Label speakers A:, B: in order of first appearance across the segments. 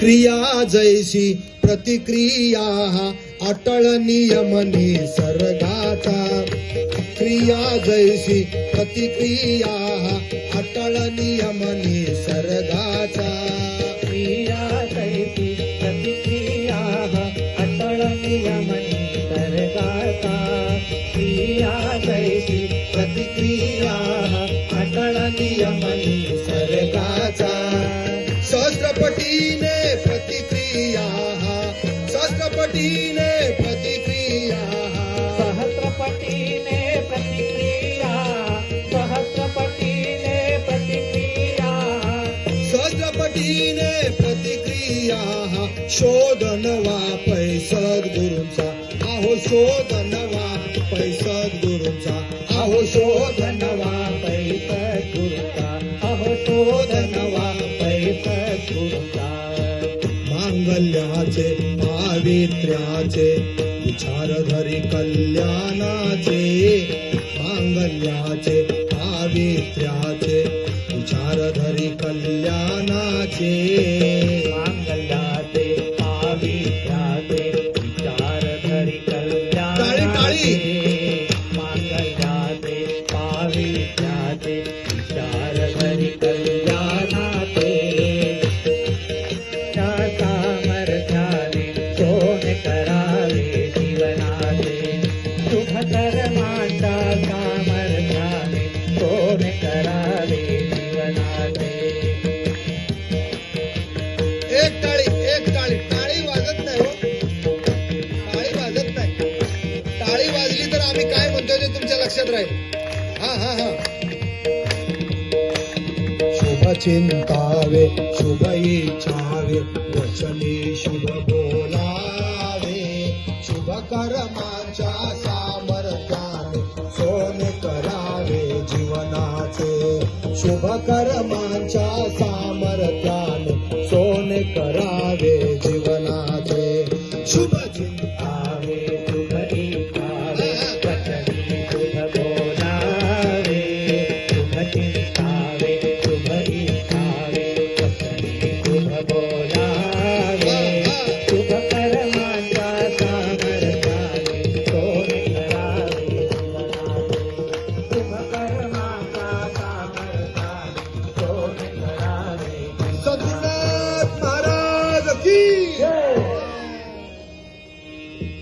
A: क्रिया जैसी प्रतिक्रिया अटळ नियमनी सर्गाचा क्रिया जैसी प्रतिक्रिया अटळ नियमनी सर्गाचा
B: क्रिया जैसी प्रतिक्रिया अटळ नियमनी सर्गाचा क्रिया जैसी प्रतिक्रिया
A: सहस्रपटीने प्रतिक्रिया. सहस्रपटीने प्रतिक्रिया
B: सहस्रपटीने प्रतिक्रिया. सहस्रपटीने प्रतिक्रिया.
A: शोध नवा पैसद गुरुंचा आहो शोध नवा पैसद गुरुंचा आहो शोध नवा
B: पैसत गुरुचा अहो शोध नवा पैसत गुरुचा
A: मांगल्याचे पावित्र्याचे विचार धरी कल्याणाचे मांगल्याचे पावित्र्याचे विचार धरी कल्याणाचे.
B: करावे जीवनाचे शुभ कर्मांच्या सामर्थ्याने सोने करावे जीवनाचे
A: एक टाळी एक टाळी. टाळी वाजत नाही हो. टाळी वाजत नाही. टाळी वाजली तर आम्ही काय म्हणतोय ते तुमच्या लक्षात राहील. हा हा हा. शुभ चिंतावे शुभ इच्छावे वचने शुभ शुभ कर्मांच्या सामर्थ्याने सोने करावे जीवनाचे. शुभ कर्मांच्या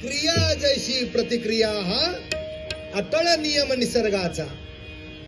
A: क्रिया जैशी प्रतिक्रिया हा अटळ नियम निसर्गाचा.